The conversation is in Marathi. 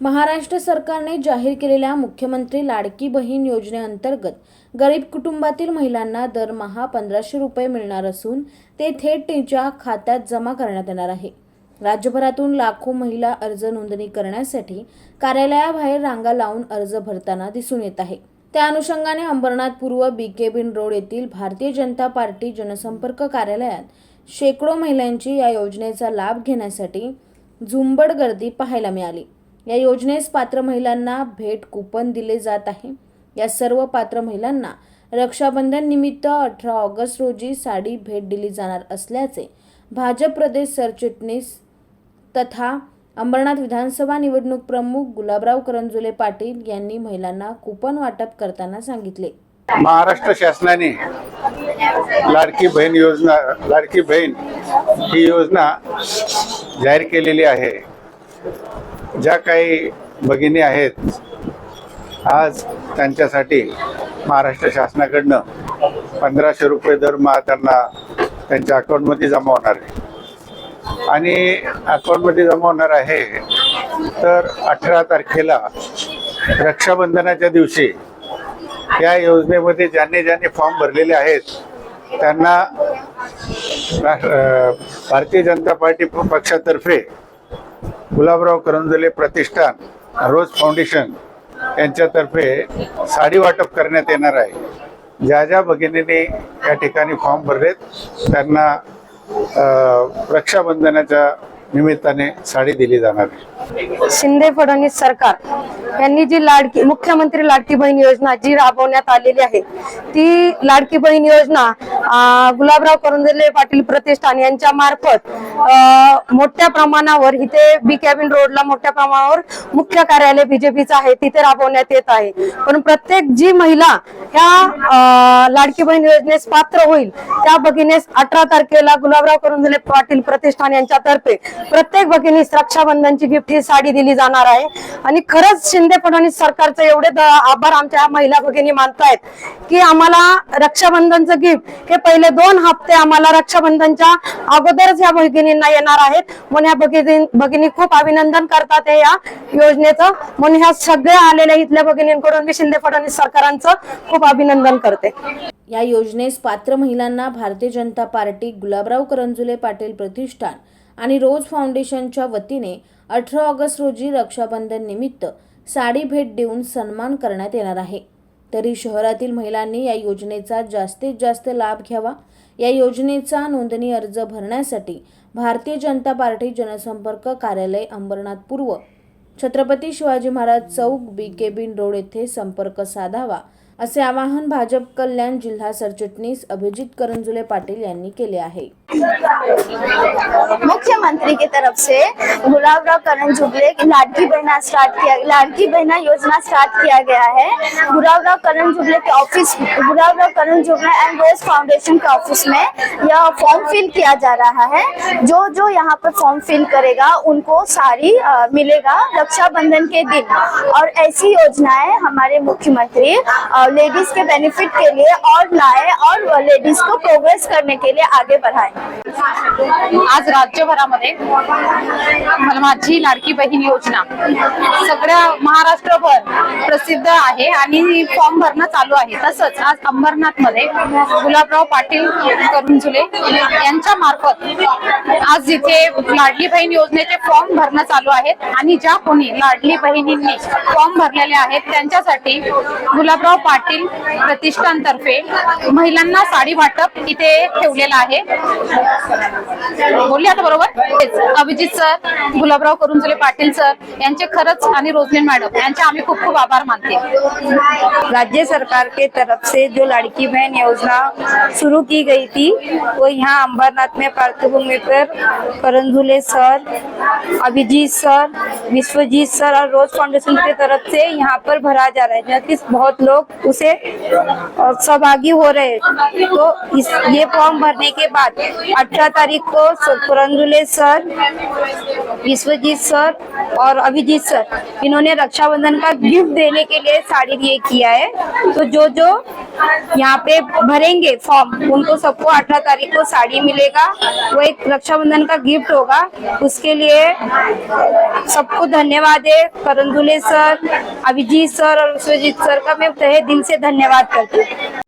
महाराष्ट्र सरकारने जाहीर केलेल्या मुख्यमंत्री लाडकी बहीण योजनेअंतर्गत गरीब कुटुंबातील महिलांना दरमहा पंधराशे रुपये मिळणार असून ते थेट त्यांच्या खात्यात जमा करण्यात येणार आहे. राज्यभरातून लाखो महिला अर्ज नोंदणी करण्यासाठी कार्यालयाबाहेर रांगा लावून अर्ज भरताना दिसून येत आहे. त्या अनुषंगाने अंबरनाथ पूर्व बी के बिन रोड येथील भारतीय जनता पार्टी जनसंपर्क कार्यालयात शेकडो महिलांची या योजनेचा लाभ घेण्यासाठी झुंबड गर्दी पाहायला मिळाली. या योजनेस पात्र महिलांना भेट कुपन दिले जात आहे. या सर्व पात्र महिलांना रक्षाबंधन निमित्त अठरा ऑगस्ट रोजी साडी भेट दिली जाणार असल्याचे भाजप प्रदेश सरचिटणीस तथा अंबरनाथ विधानसभा निवडणूक प्रमुख गुलाबराव करंजुले पाटील यांनी महिलांना कुपन वाटप करताना सांगितले. महाराष्ट्र शासनाने लाडकी बहीण योजना लाडकी बहीण ही योजना जाहीर केलेली आहे. ज्या काही भगिनी आहेत आज त्यांच्यासाठी महाराष्ट्र शासनाकडनं पंधराशे रुपये दरमहा त्यांना त्यांच्या अकाउंटमध्ये जमा होणार आहे. आणि अकाउंटमध्ये जमा होणार आहे तर अठरा तारखेला रक्षाबंधनाच्या दिवशी या योजनेमध्ये ज्यांनी ज्यांनी फॉर्म भरलेले आहेत त्यांना राष्ट्र- भारतीय जनता पार्टी पक्षातर्फे गुलाबराव करंजले प्रतिष्ठान रोज फाउंडेशन यांच्यातर्फे साडी वाटप करण्यात येणार आहे. ज्या ज्या भगिनींनी या ठिकाणी फॉर्म भरलेत त्यांना रक्षाबंधनाच्या निमित्ताने साडी दिली जाणार आहे. शिंदे फडणवीस सरकार यांनी जी लाडकी मुख्यमंत्री लाडकी बहीण योजना जी राबवण्यात आलेली आहे ती लाडकी बहीण योजना गुलाबराव करंजले पाटील प्रतिष्ठान यांच्या मार्फत मोठ्या प्रमाणावर इथे बी कॅबिन रोडला मोठ्या प्रमाणावर मुख्य कार्यालय बीजेपीचं आहे तिथे राबवण्यात येत आहे. पण प्रत्येक जी महिला ह्या लाडकी बहीण योजनेस पात्र होईल त्या भगिनीस अठरा तारखेला गुलाबराव करंजले पाटील प्रतिष्ठान यांच्यातर्फे प्रत्येक भगिनीस रक्षाबंधनची गिफ्ट ही साडी दिली जाणार आहे. आणि खरंच शिंदे फडणवीस सरकारचे एवढे आभार आमच्या महिला भगिनी मानतायत की आम्हाला रक्षाबंधनचं गिफ्ट हे पहिले दोन हप्ते आम्हाला रक्षाबंधनच्या अगोदरच या भगिनींना येणार आहेत. म्हणून या भगिनी भगिनी खूप अभिनंदन करतात या योजनेचं. म्हणून ह्या सगळ्या आलेल्या इथल्या भगिनींकडून मी शिंदे फडणवीस सरकारांचं खूप अभिनंदन करते. या योजनेस पात्र महिलांना भारतीय जनता पार्टी गुलाबराव करंजुले पाटील प्रतिष्ठान आणि रोज फाउंडेशनच्या वतीने अठरा ऑगस्ट रोजी रक्षाबंधन निमित्त साडी भेट देऊन सन्मान करण्यात येणार आहे. तरी शहरातील महिलांनी या योजनेचा जास्तीत जास्त लाभ घ्यावा. या योजनेचा नोंदणी अर्ज भरण्यासाठी भारतीय जनता पार्टी जनसंपर्क कार्यालय अंबरनाथ पूर्व छत्रपती शिवाजी महाराज चौक बी के बिन रोड येथे संपर्क साधावा. असे आवाहन भाजप कल्याण जिल्हा सरचिटणीस अभिजित करंजुले पाटील यांनी केले आहे. मुख्यमंत्री की तरफ़ से गुलाबराव करण जुबले की लाडकी बहना स्टार्ट किया लाडकी बहना योजना स्टार्ट किया गया है. Gulabrao Karanjule K office Gulabrao Karanjule and Rose Foundation K office में यह फॉर्म फिल किया जा रहा है. जो जो यहाँ पर फॉर्म फिल करेगा उनको सारी अ, मिलेगा रक्षाबंधन के दिन. और ऐसी योजनाएँ हमारे मुख्यमंत्री लेडीज के बेनिफिट के लिए और लाए और लेडीज को प्रोग्रेस करने के लिए आगे बढ़ाए। आज राज्यभरामध्ये मला माझी लाडकी बहीण योजना सगळ्या महाराष्ट्रभर प्रसिद्ध आहे आणि फॉर्म भरणं चालू आहे. तसंच आज अंबरनाथमध्ये गुलाबराव पाटील करुंजुले यांच्या मार्फत आज इथे लाडली बहीण योजनेचे फॉर्म भरणं चालू आहेत आणि ज्या कोणी लाडली बहिणींनी फॉर्म भरलेले आहेत त्यांच्यासाठी गुलाबराव पाटील प्रतिष्ठानतर्फे महिलांना साडी वाटप इथे ठेवलेलं आहे. बोलले आता बरोबर? अभिजित सर गुलाबराव करुंजुले पाटील सर यांचे खरंच आणि रोजलीन मॅडम यांचे आम्ही खूप खूप आभार मानते. राज्य सरकार के तरफ से जो लड़की बहन योजना शुरू की गई थी वो यहाँ अंबरनाथ में पार्थभूमि पर Karanjule sir Abhijeet sir Vishwajeet sir और रोज फाउंडेशन की तरफ से यहाँ पर भरा जा रहा है। बहुत लोग उसे सहभागी हो रहे तो इस, ये फॉर्म भरने के बाद अठारह तारीख को पुरंदुले सर, विश्वजीत सर और अभिजीत सर, इन्होंने रक्षाबंधन का गिफ्ट देने के लिए साड़ी ये किया है। तो जो जो यहाँ पे भरेंगे फॉर्म उनको सबको अठारह तारीख को साड़ी मिलेगा। वो एक रक्षाबंधन का गिफ्ट होगा। उसके लिए सबको धन्यवाद है। Karanjule sir Abhijit sir और विश्वजीत सर का मैं तहे दिल से धन्यवाद करती हूँ।